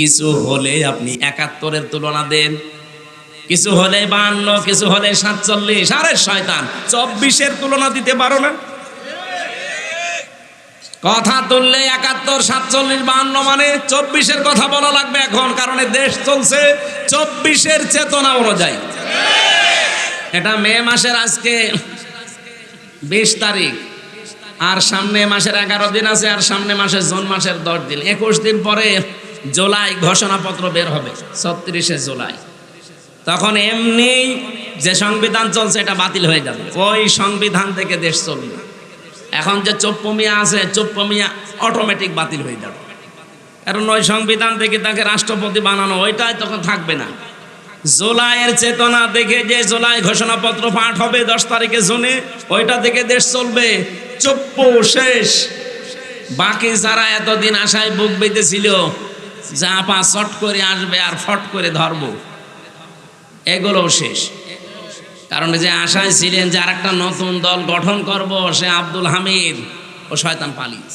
কিছু হলে আপনি একাত্তরের তুলনা দেন। কিছু হলে বান্ন, কিছু হলে সাতচল্লিশ। আরে শয়তান, চব্বিশের তুলনা দিতে পারো না? কথা তুললে একাত্তর, সাতচল্লিশ, বান্ন মানে চব্বিশের কথা বলা লাগবে এখন, কারণ দেশ চলছে চব্বিশের চেতনা অনুযায়ী। এটা মে মাসের আজকে বিশ তারিখ। আর সামনে মাসের এগারো দিন আছে, আর সামনে মাসের জুন মাসের দশ দিন। একুশ দিন পরে জুলাই ঘোষণাপত্র বের হবে, ছত্রিশে জুলাই। তখন এমনি যে সংবিধান চলছে, এটা বাতিল হয়ে যাবে। ওই সংবিধান থেকে দেশ চলবে। এখন যে চোপ্পমিয়া আছে চোপ্পমিয়া অটোমেটিক বাতিল হয়ে যাবে। কারণ ওই সংবিধান থেকে তাকে রাষ্ট্রপতি বানানো, ওইটাই তখন থাকবে না। জুলাইয়ের চেতনা দেখে যে জুলাই ঘোষণাপত্র পাঠ হবে দশ তারিখে জুনে, ওইটা থেকে দেশ চলবে। চুপ্পু শেষ। বাকি যারা এতদিন আশায় বুক বেঁধেছিল যা পা চট করে আসবে আর ফট করে ধরবো। এগুলোও শেষ। কারণ যে আশায় ছিলেন যে আর একটা নতুন দল গঠন করব, সে আব্দুল হামিদ। ও শয়তান পালিস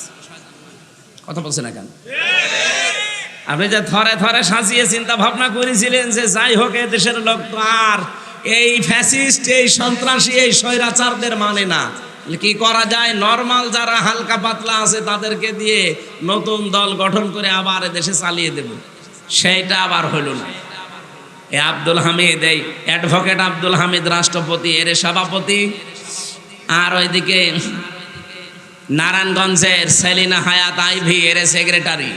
কথা বলছে না কেন? আপনি যে থরে থরে সাজিয়ে চিন্তা ভাবনা করেছিলেন যে যাই হোক, এ দেশের লোক তো আর এই ফ্যাসিস্ট এই সন্ত্রাসী, এই স্বৈরাচারদের মানে না। কি করা যায়? নর্মাল যারা হালকা পাতলা আছে, তাদেরকে দিয়ে নতুন দল গঠন করে আবার দেশে চালিয়ে দেব। সেইটা আবার হইল না। এ আব্দুল হামিদ, এই অ্যাডভোকেট আব্দুল হামিদ রাষ্ট্রপতি, এর সভাপতি। আর ওইদিকে নারায়ণগঞ্জের সেলিনা হায়াত আইভি, এর সেক্রেটারি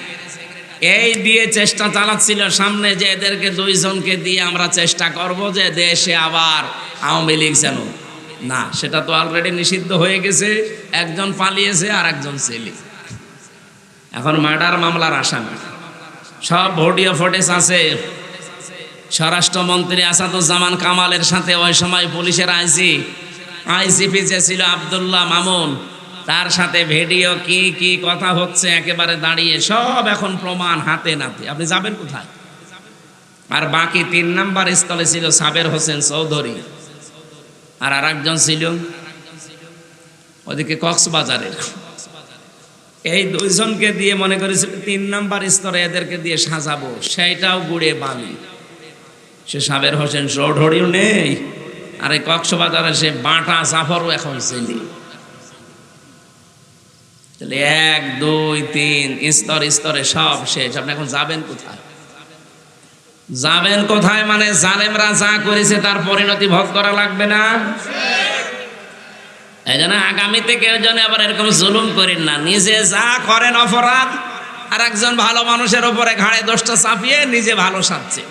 এই দিয়ে চেষ্টা চালাচ্ছিল সামনে যে এদেরকে দুইজনকে দিয়ে আমরা চেষ্টা করব যে দেশে আবার আওয়ামী লীগ যেন না, সেটা তো অলরেডি নিষিদ্ধ হয়ে গেছে, একজন পালিয়েছে আর একজন ছেলে এখন মার্ডার মামলার আসামি। সব ভোটিও ফোটেজ আছে। স্বরাষ্ট্রমন্ত্রী আসাদুজ্জামান কামালের সাথে ওই সময় পুলিশের আইসি আইসিপি যে ছিল আবদুল্লাহ মামুন, তার সাথে ভিডিও কি কি কথা হচ্ছে, একেবারে দাঁড়িয়ে সব এখন প্রমাণ হাতে নাতে। আপনি যাবেন কোথায়? আর বাকি তিন নাম্বার স্থলে ছিল সাবের হোসেন চৌধুরী। আর আর একজন ছিল ওদিকে কক্সবাজারের। এই দুইজনকে দিয়ে মনে করেছিল তিন নাম্বার স্তরে এদেরকে দিয়ে সাজাবো সেইটাও গুড়ে বালি। সে সাবের হোসেন চৌধুরীও নেই, আর এই কক্সবাজারে সে বাটা জাফরও এখন ছেলে তাহলে এক, দুই, তিন, স্তর, স্তরে সব শেষ। আপনি এখন যাবেন কোথায়? যাবেন কোথায় মানে জালেমরা যা করেছে তার পরিণতি ভোগ করা লাগবে না? এই জন্য আগামীতে কেউ যেন আবার এরকম জুলুম করেন না। নিজে যা করেন অপরাধ, আর একজন ভালো মানুষের উপরে ঘাড়ে দোষটা চাপিয়ে নিজে ভালো সাজছে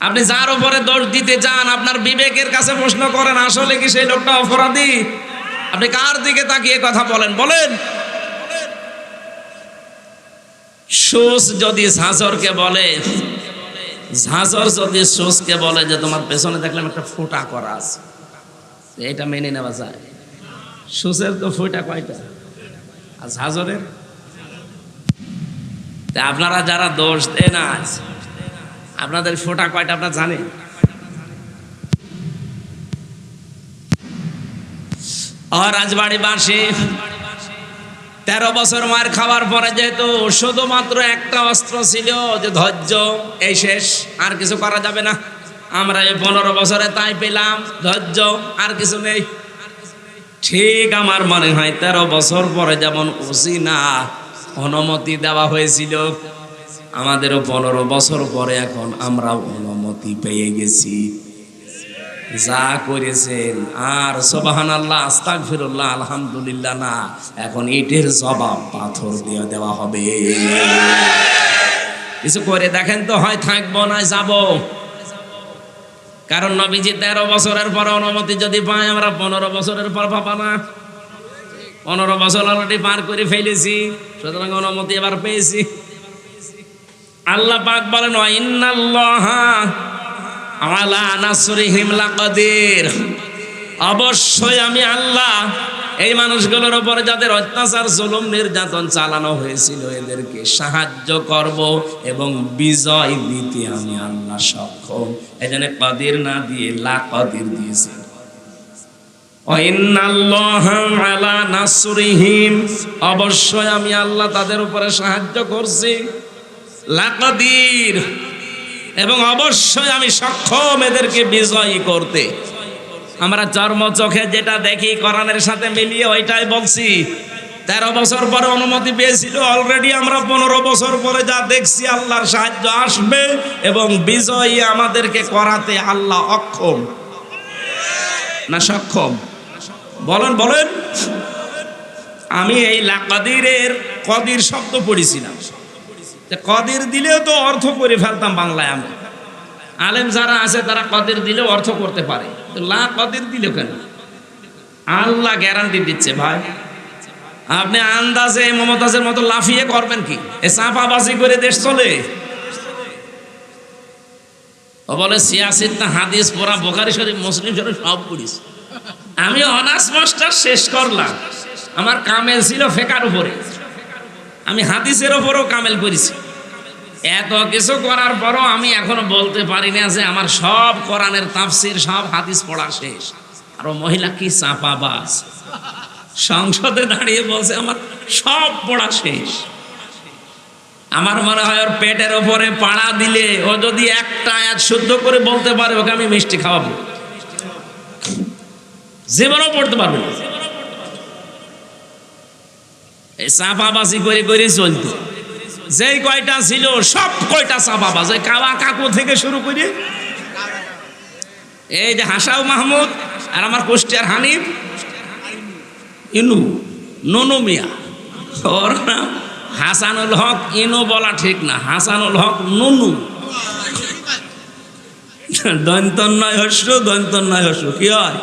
আপনি যার উপরে দোষ দিতে চান, আপনার বিবেকের কাছে প্রশ্ন করেন, আসলে কি সেই লোকটা অপরাধী? আপনি কার দিকে তাকিয়ে কথা বলেন? বলেন। সুস যদি ঝাঁঝরকে বলে, ঝাঁঝর যদি সুসকে বলে যে তোমার পেছনে দেখলাম একটা ফোঁটা করা আছে, এটা মেনে নেওয়া যায়। সুসের তো ফোঁটা কয়টা? আর ঝাঁঝরের? আপনারা যারা দোষ দেন আজ আপনাদের ফোঁটা কয়টা আপনারা জানেন? আর রাজবাড়ি বাসী তেরো বছর মার খাওয়ার পরে যেহেতু শুধুমাত্র একটা অস্ত্র ছিল যে ধৈর্য, এই শেষ, আর কিছু করা যাবে না। আমরা এই পনেরো বছরে তাই পেলাম, ধৈর্য, আর কিছু নেই। ঠিক আমার মনে হয় তেরো বছর পরে যেমন না অনুমতি দেওয়া হয়েছিল, আমাদেরও পনেরো বছর পরে এখন আমরা অনুমতি পেয়ে গেছি। যা করেছেন। আর সোবাহান আল্লাহ আস্তাক ফিরুল্লাহ আলহামদুলিল্লাহ না, এখন ইটের জবাব পাথর দিয়ে দেওয়া হবে। কিছু করে দেখেন তো, হয় থাকব না, যাব। কারণ নবীজি তেরো বছরের পর অনুমতি যদি পাই আমরা পনেরো বছরের পর পাবা না। পনেরো বছর অলরেডি পার করে ফেলেছি, সুতরাং অনুমতি এবার পেয়েছি। আল্লাহ পাক বলেন ইন্নাল্লাহা আলা নাসরিহিম লাকাদির। অবশ্যই আমি আল্লাহ এই মানুষগুলোর উপরে যাদের অত্যাচার, জুলুম, নির্যাতন চালানো হয়েছিল, এদেরকে সাহায্য করব এবং বিজয় দিতে আমি আল্লাহ সক্ষম। এই জন্য কদির না দিয়ে লা কদির দিয়েছি। অবশ্যই আমি আল্লাহ তাদের উপরে সাহায্য করছি। লাকাদির। এবং অবশ্যই আমি সক্ষম এদেরকে বিজয়ী করতে। আমরা চর্ম চোখে যেটা দেখি কোরআনের সাথে মিলিয়ে ওইটাই বলছি। তেরো বছর পরে অনুমতি পেয়েছিল অলরেডি আমরা পনেরো বছর পরে যা দেখছি আল্লাহর সাহায্য আসবে এবং বিজয়ী আমাদেরকে করাতে আল্লাহ অক্ষম। না সক্ষম? বলেন বলেন। আমি এই লাকাদিরের কদির শব্দ পড়েছিলাম। কদির দিলেও তো অর্থ করে ফেলতাম বাংলায় আমি আলেম যারা আছে, তারা কদের দিলেও অর্থ করতে পারে। তো লা কদের দিল কেন? আল্লাহ গ্যারান্টি দিচ্ছে ভাই। আপনি আন্দাজে মমতাজের মতো লাফিয়ে করবেন কি? এ চাপাবাজি করে দেশ চলে। ও বলে, সিয়াসিদ না হাদিস পড়া, বোখারি শরীফ, মুসলিম শরীফ সব পড়িস। আমি অনার্স মাস্টার শেষ করলাম। আমার কামেল ছিল ফেকার উপরে। আমি হাদিসের ওপরও কামেল করেছি। এত কিছু করার পরও আমি এখনও বলতে পারি না যে আমার সব কোরআনের তাফসির, সব হাদিস পড়া শেষ। আর মহিলা কি চাপাবাজ। সংসদে দাঁড়িয়ে বলছে, আমার সব পড়া শেষ। আমার মনে হয় ওর পেটের ওপরে পাড়া দিলে ও যদি একটা আয়াত শুদ্ধ করে বলতে পারে, ওকে আমি মিষ্টি খাওয়াবো। জীবনও পড়তে পারবে না। এই চাপাবাজি করে করে চলতো। যেই কয়টা ছিল, সব কয়টা চাপাবাজ। ওই কাবা কাকু থেকে শুরু করে এই যে হাসাও মাহমুদ আর আমার কুষ্টিয়ার হানিফ, ইনু, ননু মিয়া। ওর নাম হাসানুল হক, ইনু বলা ঠিক না, হাসানুল হক নুনু। দন্তন্নয় হস্য দন্তন্নয় হস্য কি হয়?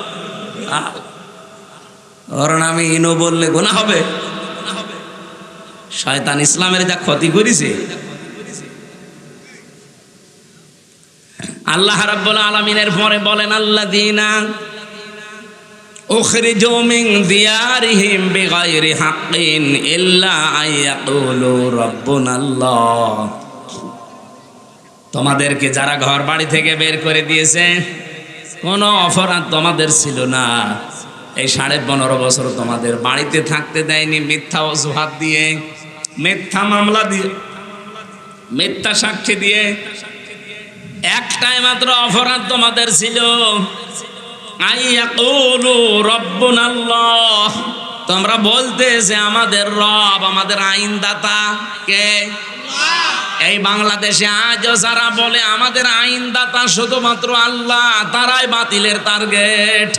ওর নামে ইনু বললে গোনা হবে। শয়তান ইসলামের যা ক্ষতি করেছে। আল্লাহ রাব্বুল আলামিনের পরে বলেন আল্লাহ দিনা উখরিজু মিন দিয়ারিহিম বিগাইরি হাক্কিন ইল্লা আইয়াকুলু রাব্বুনাল্লাহ। তোমাদেরকে যারা ঘর বাড়ি থেকে বের করে দিয়েছে, কোনো অপরাধ তোমাদের ছিল না। এই সাড়ে পনেরো বছর তোমাদের বাড়িতে থাকতে দেয়নি মিথ্যা অজুহাত দিয়ে। মিথ্যা মামলা দিয়ে, মিথ্যা সাক্ষী দিয়ে একটাই মাত্র অপরাধ তোমাদের ছিল। তোমরা বলতে যে আমাদের রব, আমাদের আইনদাতা কে? এই বাংলাদেশে আজও যারা বলে আমাদের আইনদাতা শুধুমাত্র আল্লাহ, তারাই বাতিলের টার্গেট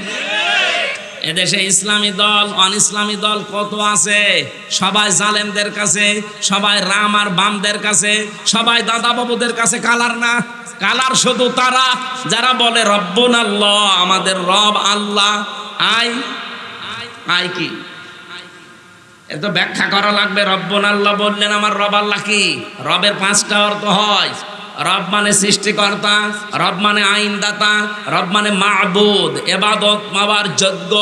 এদেশে ইসলামী দল অন ইসলামী দল কত আছে? সবাই জালেমদের কাছে, সবাই রাম আর বামদের কাছে, সবাই দাদা বাবুদের কাছে কালার না? কালার শুধু তারা। যারা বলে রব্বুন আল্লাহ আমাদের রব আল্লাহ। আই আই কি? এত ব্যাখ্যা করা লাগবে রব্বন আল্লাহ বললেন আমার রব আল্লাহ কি? রবের পাঁচটা অর্থ হয়। রব মানে সৃষ্টিকর্তা, রব মানে আইনদাতা, রব মানে মাহবুদ এবাদত মাবার যোগ্য।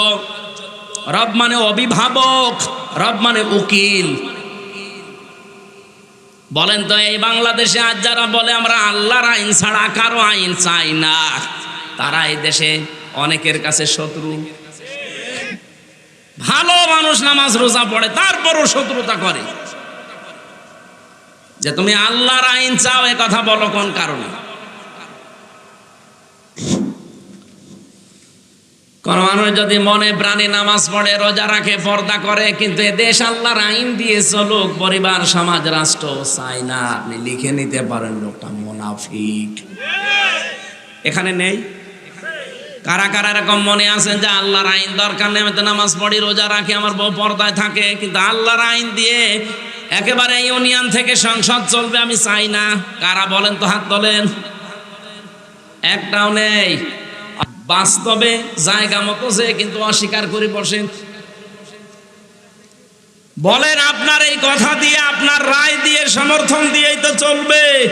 রব মানে অভিভাবক, রব মানে উকিল। বলেন তো, এই বাংলাদেশে আজ যারা বলে, আমরা আল্লাহর আইন ছাড়া কারও আইন চাই না, তারা এই দেশে অনেকের কাছে শত্রু। ভালো মানুষ নামাজ রোজা পড়ে, তারপরও শত্রুতা করে। যে তুমি আল্লাহর আইন চাও, এ কথা বলো কোন কারণে? কোন মানুষ যদি মনে প্রাণে নামাজ পড়ে, রোজা রাখে, পর্দা করে, কিন্তু এ দেশ আল্লাহর আইন দিয়ে চলুক পরিবার, সমাজ, রাষ্ট্র চাই না। আপনি লিখে নিতে পারেন, লোকটা মোনাফিক। এখানে নেই? কারা কারা এরকম মনে আছেন যে আল্লাহর আইন দরকার নেই, আমি তো নামাজ পড়ি, রোজা রাখি, আমার বউ পর্দায় থাকে, কিন্তু আল্লাহর আইন দিয়ে একেবারে ইউনিয়ন থেকে সংসদ চলবে, আমি চাই না। কারা বলেন তো হাত তোলেন। একটাও নেই। বাস্তবে জায়গা মতো যে, কিন্তু অস্বীকার করে বসেন। বলেন, আপনার এই কথা দিয়ে, আপনার রায় দিয়ে, সমর্থন দিয়েই তো চলবে।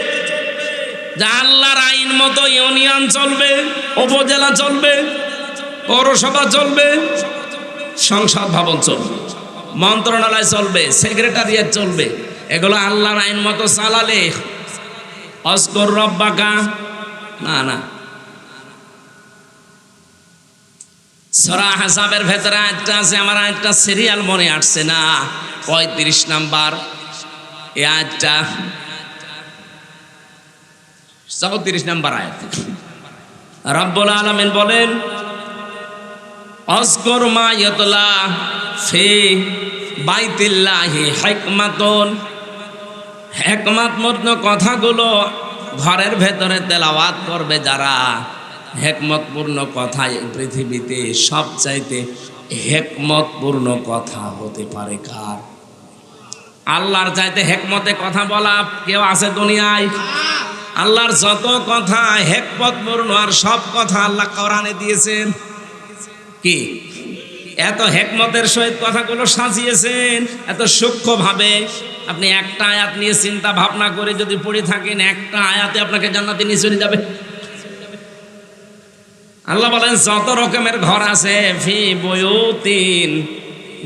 যে আল্লাহর আইন মতো ইউনিয়ন চলবে, উপজেলা চলবে, পৌরসভা চলবে, সংসদ ভবন চলবে। মন্ত্রণালয় চলবে সেক্রেটারিয়েট চলবে। এগুলো আল্লাহর আইন মতো চালালে অস্কর রব্বাকা, না না। সরা হাসাবের ভেতরে একটা আছে, আমার একটা সিরিয়াল মনে আসছে না। পঁয়ত্রিশ নাম্বার, এই আয়টা চৌত্রিশ নাম্বার আয়াত। রব্বুল আলমিন বলেন অস্কর মা ইয়তলা ফে বাইতিল্লাহি হেকমাতন। হেকমাতমূর্ণ কথাগুলো ঘরের ভেতরে তেলাওয়াত করবে যারা। হেকমতপূর্ণ কথা পৃথিবীতে সবচাইতে হেকমতপূর্ণ কথা হতে পারে কার? আল্লাহর চাইতে হেকমতে কথা বলা কেউ আছে দুনিয়ায়? আল্লাহর যত কথা হেকমতপূর্ণ আর সব কথা আল্লাহ কোরআনে দিয়েছেন। কি? এত হেকমতের সহিত কথাগুলো সাজিয়েছেন, এত সূক্ষ্মভাবে আপনি একটা আয়াত নিয়ে চিন্তা ভাবনা করে যদি পড়ে থাকেন, একটা আয়াতে আপনাকে জান্নাতে নিয়ে চলে যাবে। আল্লাহ বলেন, যত রকমের ঘর আছে, ফি বয়ুতিন,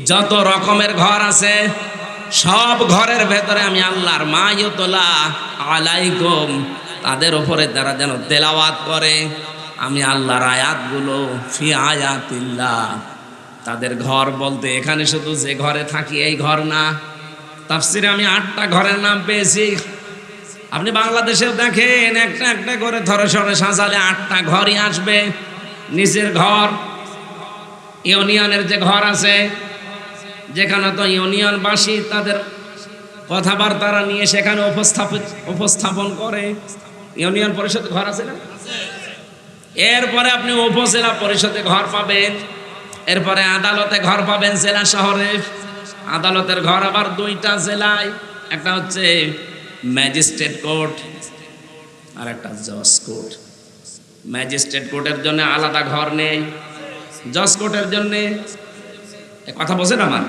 যত রকমের ঘর আছে, সব ঘরের ভেতরে আমি আল্লাহর মায়তলা আলাইকুম, তাদের উপরে তারা যেন তেলাওয়াত করে। আমি আল্লাহর আয়াতগুলো ফি আয়াতিল্লাহ। তাদের ঘর বলতে, এখানে শুধু যে ঘরে থাকি এই ঘর না। তাফসিরে আমি আটটা ঘরের নাম পেয়েছি। আপনি বাংলাদেশেও দেখেন, একটা একটা করে ধরে সরে সাজালে আটটা ঘরই আসবে। নিজের ঘর, ইউনিয়নের যে ঘর আছে, যেখানে তো ইউনিয়নবাসী তাদের কথাবার্তারা নিয়ে সেখানে উপস্থাপিত উপস্থাপন করে। ইউনিয়ন পরিষদ ঘর আছে না? এরপরে আপনি উপজেলা পরিষদে ঘর পাবেন। এরপরে আদালতে ঘর পাবেন জেলা শহরে। আদালতের ঘর আবার দুইটা জেলায়। একটা হচ্ছে ম্যাজিস্ট্রেট কোর্ট আর একটা জজ কোর্ট। ম্যাজিস্ট্রেট কোর্টের জন্য আলাদা ঘর নেই। জজ কোর্টের জন্য কথা বোঝেন আমার?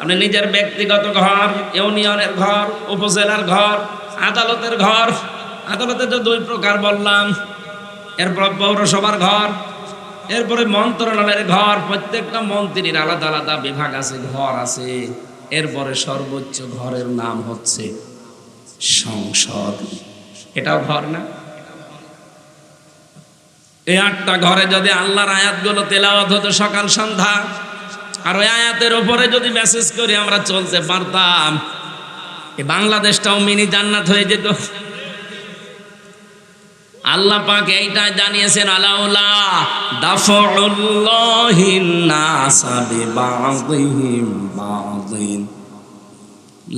আপনি নিজের ব্যক্তিগত ঘর, ইউনিয়নের ঘর, উপজেলার ঘর, আদালতের ঘর। আদালতে তো দুই প্রকার বললাম। এরপর পৌরসভার ঘর এরপরে মন্ত্রণালয়ের ঘর, প্রত্যেকটা মন্ত্রীর আলাদা আলাদা বিভাগ আছে, ঘর আছে। এরপরে সর্বোচ্চ ঘরের নাম হচ্ছে সংসদ। এটাও ঘর না? এই আটটা ঘরে যদি আল্লাহর আয়াতগুলো তেলাওয়াত হতো সকাল, সন্ধ্যা, আর ওই আয়াতের ওপরে যদি মেসেজ করি, আমরা চলতে পারতাম। এই বাংলাদেশটাও মিনি জান্নাত হয়ে যেত। আল্লাহ পাক এইটা জানিয়েছেন, আলাউলা দাফউল্লাহিন নাসা বিবাযিহিম বাযিন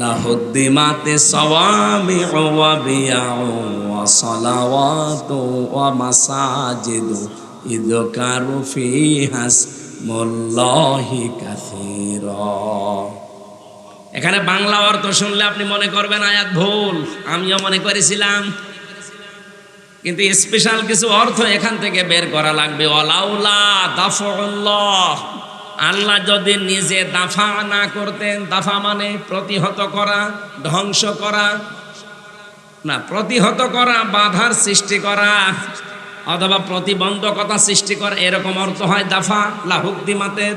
লাহুদ্দিমাতে সাওয়ামিউ ওয়া বিয়াউ ওয়া সালাওয়াতু ওয়া মাসাজিদু ইযকারু ফিহাস মুল্লাহি কাসীরা। এখানে বাংলা অর্থ শুনলে আপনি মনে করবেন, আয়াত ভুল। আমিও মনে করেছিলাম কিন্তু স্পেশাল কিছু অর্থ এখান থেকে বের করা লাগবে। আল্লাহ যদি নিজে দাফা না করতেন, দাফা মানে প্রতিহত করা, ধ্বংস করা। না, প্রতিহত করা, বাধার সৃষ্টি করা, অথবা প্রতিবন্ধকতা সৃষ্টি করা, এরকম অর্থ হয় দাফা লাহুদ্দিমাতের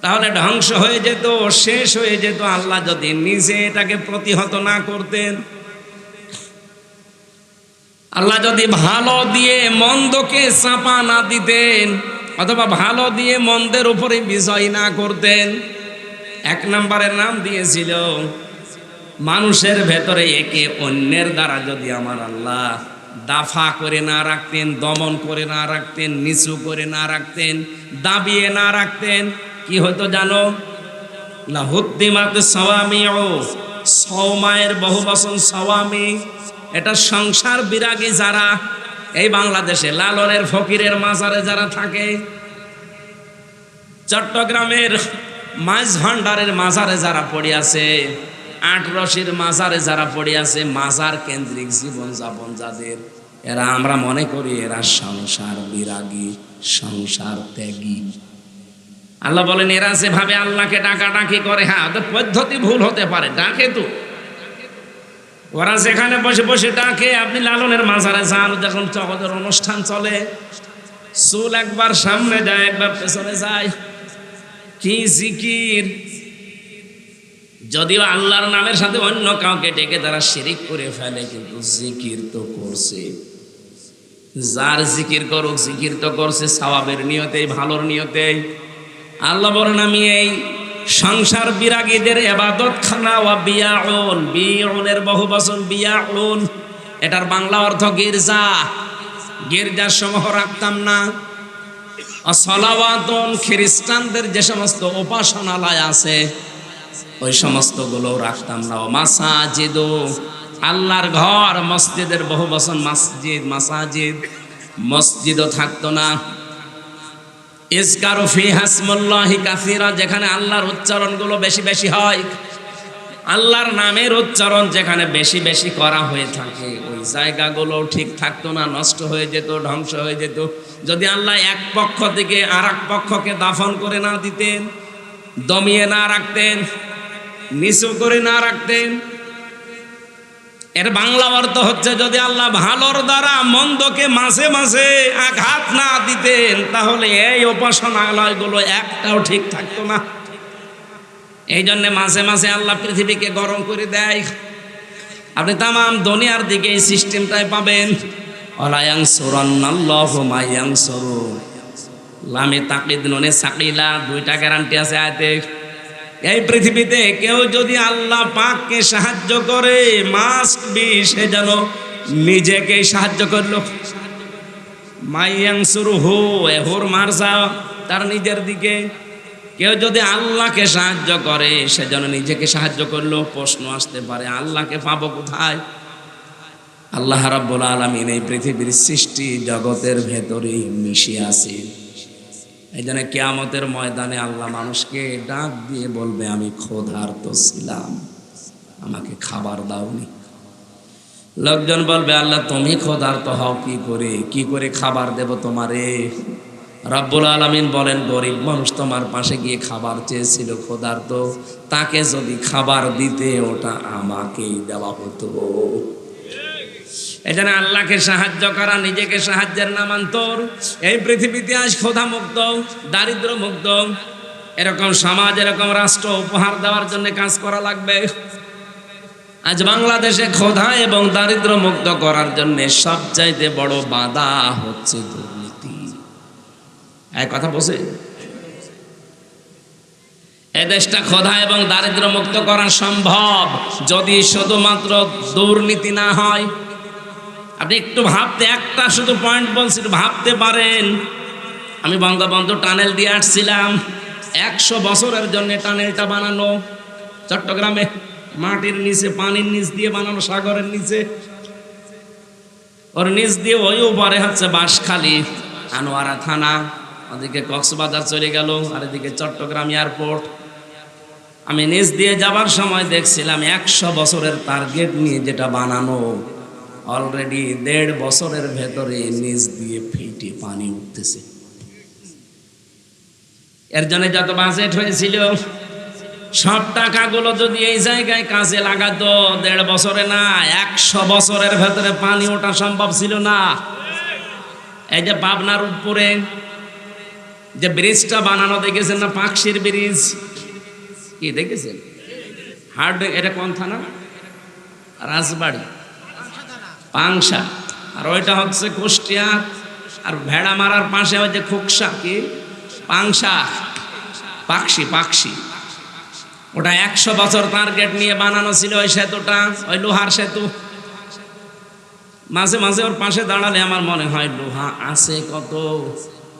তাহলে ধ্বংস হয়ে যেত, শেষ হয়ে যেত। আল্লাহ যদি নিজে এটাকে প্রতিহত না করতেন আল্লাহ যদি ভালো দিয়ে মন্দকে চাপা না দিতেন, অথবা ভালো দিয়ে মন্দের উপরে বিজয় না করতেন, এক নম্বরের নাম দিয়েছিল, মানুষের ভেতরে একে অন্যের দ্বারা যদি আমার আল্লাহ দাফা করে না রাখতেন, দমন করে না রাখতেন, নিচু করে না রাখতেন, দাবিয়ে না রাখতেন, কি হতো জানো? না লাহুদ্দিমাত সওয়ামি ও সৌমায়ের বহু বচন সওয়ামি এটা সংসার বিরাগী যারা, এই বাংলাদেশে, লালনের ফকিরের মাজারে যারা থাকে, চট্টগ্রামের মাছ ভান্ডারের মাজারে যারা পড়ে আছে, আট রশির মাজারে যারা পড়ে আছে, মাজার কেন্দ্রিক জীবন যাপন যাদের, এরা আমরা মনে করি এরা সংসার বিরাগী, সংসার ত্যাগী। আল্লাহ বলেন, এরা যেভাবে আল্লাহকে ডাকাডাকি করে হ্যাঁ ওদের পদ্ধতি ভুল হতে পারে, ডাকে তো। ওরা যেখানে বসে বসে ডাকে, আপনি লালনের মাঝারে যান যখন ওদের অনুষ্ঠান চলে। চুল একবার সামনে যায় একবার পেছনে যায়। কি জিকির। যদিও আল্লাহর নামের সাথে অন্য কাউকে ডেকে তারা শিরিক করে ফেলে, কিন্তু জিকির তো করছে। যার জিকির করুক, জিকির তো করছে সওয়াবের নিয়তেই, ভালোর নিয়তেই। আল্লাহ বলেন, আমি এই সংসার বিরাগীদের এবাদত খানা ওয়া বিয়াউন। বিয়াউনের বহু বচন, বিয়াউন। এটার বাংলা অর্থ গির্জা। গির্জার সমূহ রাখতাম না। সলাওয়াতন খ্রিস্টানদের যে সমস্ত উপাসনালয় আছে, ওই সমস্তগুলো রাখতাম না। ও মাসাজিদ। আল্লাহর ঘর, মসজিদের বহু বছর মসজিদ, মাসাজিদ। মসজিদও থাকতো না। ইসকারু ফি হাসমুল্লাহি কাসিরা, যেখানে আল্লাহর উচ্চারণগুলো বেশি বেশি হয়। আল্লাহর নামের উচ্চারণ যেখানে বেশি বেশি করা হয়ে থাকে। ওই জায়গাগুলো ঠিক থাকতো না, নষ্ট হয়ে যেত, ধ্বংস হয়ে যেত। যদি আল্লাহ এক পক্ষ থেকে আর পক্ষকে দাফন করে না দিতেন, দমিয়ে না রাখতেন, নিচু করে না রাখতেন এর বাংলা অর্থ হচ্ছে যদি আল্লাহ ভালোর দ্বারা মন্দকে মাসে মাসে আঘাত না দিতেন, তাহলে এই উপাসনালয়গুলো একটাও ঠিক থাকতো না। এই জন্য মাসে মাসে আল্লাহ পৃথিবীকে গরম করে দেয়। আপনি তামাম দুনিয়ার দিকে এই সিস্টেমটাই পাবেন। অলায়াং সুরান্নাল্লাহ মায়াং লামে তাকিদ ননে সাকিলা, দুইটা গ্যারান্টি আছে আয়তে। এই পৃথিবীতে কেউ যদি আল্লাহ পাককে সাহায্য করে, মাস্ক বি, সে যেন নিজেকে সাহায্য করল। মাইয়াং শুরু হো হোর মারসা তার নিজের দিকে। কেউ যদি আল্লাহকে সাহায্য করে, সে যেন নিজেকে সাহায্য করল। প্রশ্ন আসতে পারে, আল্লাহকে পাবো কোথায়? আল্লাহ রাব্বুল আলামিন এই পৃথিবীর সৃষ্টি জগতের ভেতরেই মিশে আছে। এই জন্য কেয়ামতের ময়দানে আল্লাহ মানুষকে ডাক দিয়ে বলবে, আমি ক্ষুধার্ত ছিলাম। আমাকে খাবার দাওনি। লোকজন বলবে, আল্লাহ, তুমি ক্ষুধার্ত হও, কি করে? কি করে খাবার দেব তোমারে? রব্বুল আলমিন বলেন, গরিব মানুষ তোমার পাশে গিয়ে খাবার চেয়েছিল, ক্ষুধার্ত। তাকে যদি খাবার দিতে ওটা আমাকেই দেওয়া হতো। এই জন্য আল্লাহকে সাহায্য করা, নিজেকে সাহায্যের নামান্তর। এই পৃথিবীতে আজ ক্ষোধা মুক্ত দারিদ্র মুক্ত এরকম সমাজ, এরকম রাষ্ট্র উপহার দেওয়ার জন্য কাজ করা লাগবে। আজ বাংলাদেশে ক্ষোধা এবং দারিদ্র মুক্ত করার জন্য সবচাইতে বড় বাধা হচ্ছে দুর্নীতি। এক কথা বসে এ দেশটা ক্ষোধা এবং দারিদ্র মুক্ত করা সম্ভব যদি শুধুমাত্র দুর্নীতি না হয়। আপনি একটু ভাবতে, একটা শুধু পয়েন্ট বলছি ভাবতে পারেন। আমি বঙ্গবন্ধু টানেল দিয়ে আসছিলাম। একশো বছরের জন্য টানেলটা বানানো। চট্টগ্রামে মাটির নিচে, পানির নিচ দিয়ে বানানো, সাগরের নিচে। ওর নিচ দিয়ে ওই উপরে হচ্ছে বাঁশখালী, আনোয়ারা থানা। ওদিকে কক্সবাজার চলে গেল, আর এদিকে চট্টগ্রাম এয়ারপোর্ট। আমি নিচ দিয়ে যাবার সময় দেখছিলাম একশো বছরের টার্গেট নিয়ে যেটা বানানো। অলরেডি দেড় বছরের ভেতরে নিচ দিয়ে ফিটে পানি উঠতেছে। এর জন্য যত বাজেট হয়েছিল, সব টাকাগুলো যদি এই জায়গায় কাজে লাগাতো, দেড় বছরে না, একশো বছরের ভেতরে পানি ওঠা সম্ভব ছিল না। এই যে পাবনার উপরে যে ব্রিজটা বানানো দেখেছেন না, পাকশির ব্রিজ? কি দেখেছেন? হার্ড, এটা কোন থানা? রাজবাড়ি। পাংশা। আর ওইটা হচ্ছে কুষ্টিয়া। আর ভেড়া মারার পাশে ওই যে কি? পাংশা। পাকশি পাকশি। ওটা একশো বছর টার্গেট নিয়ে বানানো ছিল ওই সেতুটা, ওই লোহার সেতু। মাঝে মাঝে ওর পাশে দাঁড়ালে আমার মনে হয় লোহা আছে কত?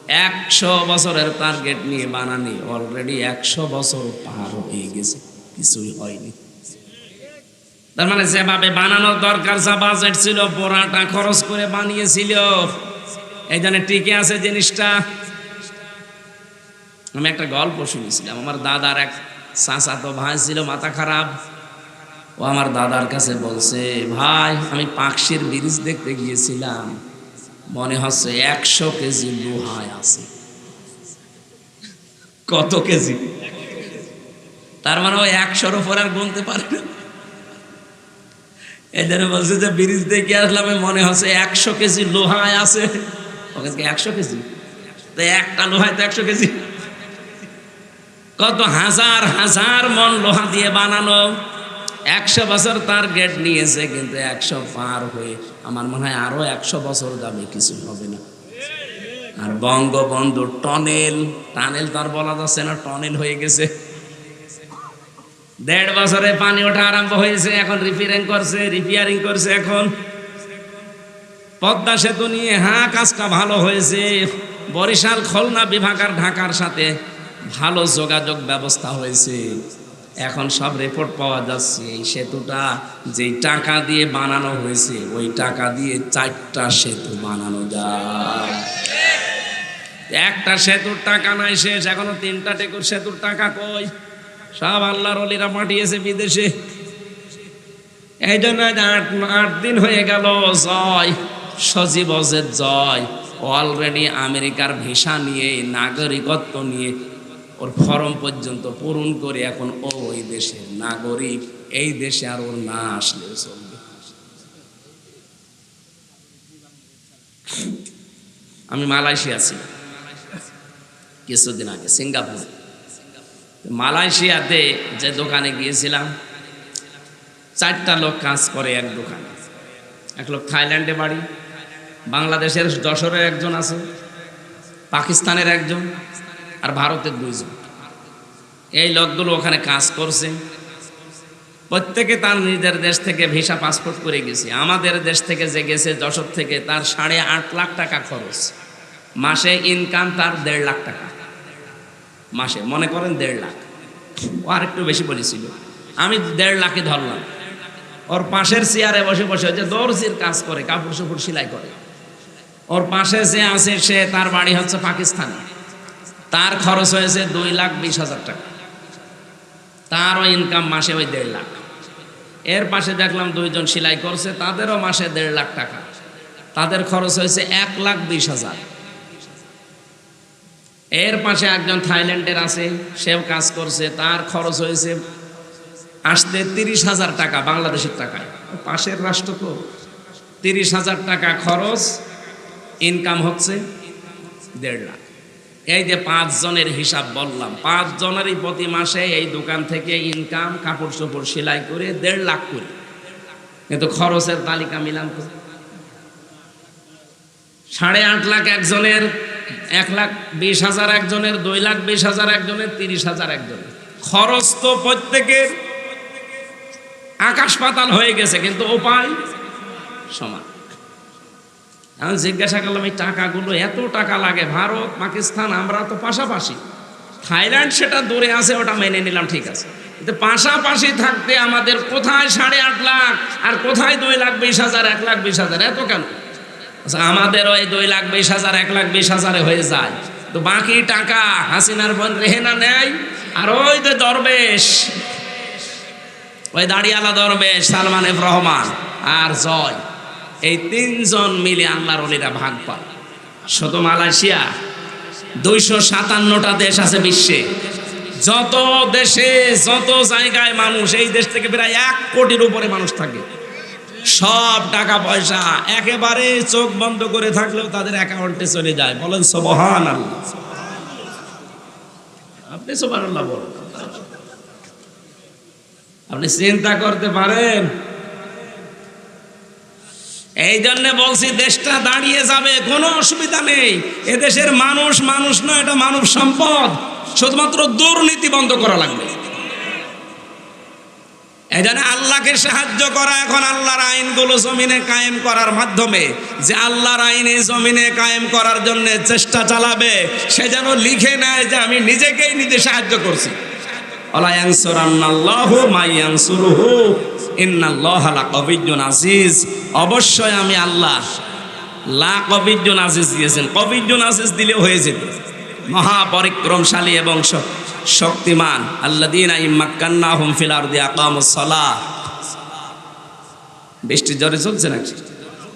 একশো বছরের টার্গেট নিয়ে বানানি। অলরেডি একশো বছর পার হয়ে গেছে। কিছুই হয়নি। তার মানে যেভাবে বানানোর দরকার, যা বাজেট ছিল, পোড়াটা খরচ করে বানিয়েছিল। এই জন্য টিকে আছে জিনিসটা। আমি একটা গল্প শুনেছিলাম। আমার দাদার এক চাচা তো ভাই ছিল, মাথা খারাপ। ও আমার দাদার কাছে বলছে, ভাই, আমি পাকশির ব্রিজ দেখতে গিয়েছিলাম। মনে হচ্ছে একশো কেজি লোহায় আছে। কত কেজি? তার মানে ও একশোর উপর আর গুনতে পারে না। জন্য বলছে যে ব্রিজ দেখে আসলাম মনে হচ্ছে একশো কেজি লোহায় আছে। একশো কেজি? একটা লোহায় তো একশো কেজি। কত হাজার হাজার মন লোহা দিয়ে বানানো। একশো বছর তার গেট নিয়েছে, কিন্তু একশো পার হয়ে আমার মনে হয় আরও একশো বছর যাবে কিছু হবে না। আর বঙ্গবন্ধু টনেল, টানেল তার বলা যাচ্ছে না, টনেল হয়ে গেছে। দেড় বছরে পানি ওঠা আরম্ভ হয়েছে, এখন রিপেয়ারিং করছে রিপেয়ারিং করছে এখন। পদ্মা সেতু নিয়ে হ্যাঁ কাজটা ভালো হয়েছে। বরিশাল, খুলনা, বিভাগ আর ঢাকার সাথে ভালো যোগাযোগ ব্যবস্থা হয়েছে। এখন সব রিপোর্ট পাওয়া যাচ্ছে। এই সেতুটা যেই টাকা দিয়ে বানানো হয়েছে, ওই টাকা দিয়ে চারটা সেতু বানানো যায়। একটা সেতুর টাকা নাই শেষ, এখনও তিনটা টেকুর সেতুর টাকা কই? সব আল্লাহর অলিরা পাঠিয়েছে বিদেশে। এই জন্য আট আট দিন হয়ে গেল, জয়, সজীব জয়। অলরেডি আমেরিকার ভিসা নিয়ে, নাগরিকত্ব নিয়ে, ওর ফর্ম পর্যন্ত পূরণ করে এখন ও ওই দেশের নাগরিক। এই দেশে আর ওর না আসলে চলবে। আমি মালয়েশিয়া ছিলাম। কিছুদিন আগে, সিঙ্গাপুরে। মালয়েশিয়াতে যে দোকানে গিয়েছিলাম, চারটা লোক কাজ করে এক দোকানে। এক লোক থাইল্যান্ডে বাড়ি, বাংলাদেশের যশোরের একজন আছে, পাকিস্তানের একজন, আর ভারতের দুইজন। এই লোকগুলো ওখানে কাজ করছে। প্রত্যেকে তার নিজের দেশ থেকে ভিসা পাসপোর্ট করে গেছে। আমাদের দেশ থেকে যে গেছে যশোর থেকে, তার সাড়ে আট লাখ টাকা খরচ। মাসে ইনকাম তার দেড় লাখ টাকা। মাসে, মনে করেন দেড় লাখ। ও আর একটু বেশি বলেছিল। আমি দেড় লাখে ধরলাম। ওর পাশের চেয়ারে বসে বসে যে দর্জির কাজ করে, কাপড় চোপড় সেলাই করে। ওর পাশে যে আছে, সে তার বাড়ি হচ্ছে পাকিস্তানে। তার খরচ হয়েছে দুই লাখ বিশ হাজার টাকা। তারও ইনকাম মাসে ওই দেড় লাখ। এর পাশে দেখলাম দুইজন সেলাই করছে, তাদেরও মাসে দেড় লাখ টাকা। তাদের খরচ হয়েছে এক লাখ বিশ হাজার। এর পাশে একজন থাইল্যান্ডের আছে, সেও কাজ করছে, তার খরচ হয়েছে আসতে তিরিশ হাজার টাকা, বাংলাদেশের টাকায়। পাশের রাষ্ট্র তো। তিরিশ হাজার টাকা খরচ ইনকাম হচ্ছে দেড় লাখ। এই যে পাঁচ জনের হিসাব বললাম, পাঁচ জনেরই প্রতি মাসে এই দোকান থেকে ইনকাম কাপড় চোপড় সেলাই করে দেড় লাখ করে। কিন্তু খরচের তালিকা মিলাম সাড়ে আট লাখ একজনের এক লাখ বিশ হাজার একজনের, দুই লাখ বিশ হাজার একজনের, তিরিশ হাজার একজনের। খরচ তো প্রত্যেকের আকাশ পাতাল হয়ে গেছে, কিন্তু উপায় সমান। আমি জিজ্ঞাসা করলাম, এই টাকাগুলো এত টাকা লাগে ভারত, পাকিস্তান, আমরা তো পাশাপাশি। থাইল্যান্ড সেটা দূরে আছে, ওটা মেনে নিলাম, ঠিক আছে। কিন্তু পাশাপাশি থাকতে আমাদের কোথায় সাড়ে আট লাখ, আর কোথায় দুই লাখ বিশ হাজার, এক লাখ বিশ হাজার, এত কেন? আচ্ছা, আমাদের ওই দুই লাখ বিশ হাজার এক লাখ বিশ হাজারে হয়ে যায়। তো বাকি টাকা হাসিনার বোন রেহেনা নেয় আর ওই যে দরবেশ ওই দাড়িয়ালা দরবেশ সালমান এফ রহমান আর জয় এই তিনজন মিলে আল্লাহর অলিরা ভাগ পায়। শুধু মালয়েশিয়া দুইশো সাতান্নটা দেশ আছে বিশ্বে। যত দেশে যত জায়গায় মানুষ এই দেশ থেকে প্রায় এক কোটির উপরে মানুষ থাকে। সব টাকা পয়সা একেবারে চোখ বন্ধ করে থাকলেও তাদের অ্যাকাউন্টে চলে যায়। বলেন সবহান আল্লাহ আপনি সবার আল্লাহ বলেন। আপনি চিন্তা করতে পারেন? এই জন্য বলছি, দেশটা দাঁড়িয়ে যাবে, কোনো অসুবিধা নেই। এদেশের মানুষ মানুষ না এটা মানব সম্পদ। শুধুমাত্র দুর্নীতি বন্ধ করা লাগবে। এই জন্য আল্লাহকে সাহায্য করা এখন আল্লাহর আইনগুলো জমিনে কায়েম করার মাধ্যমে, যে আল্লাহর আইনে জমিনে কায়েম করার জন্য চেষ্টা চালাবে, সে যেন লিখে নেয় যে আমি নিজেকেই নিজে সাহায্য করছি। অবশ্যই আমি আল্লাহ লা কবিজন আজিজ দিয়েছেন। কবিজন আজিজ দিলে হয়ে যেত। মহাপরিক্রমশালী এবং শক্তিমান। আল্লাদিন ইম্মাক্কান্না হুম ফিল আরদি আকামুস সালাহ। বৃষ্টি জ্বরে চলছে নাকি?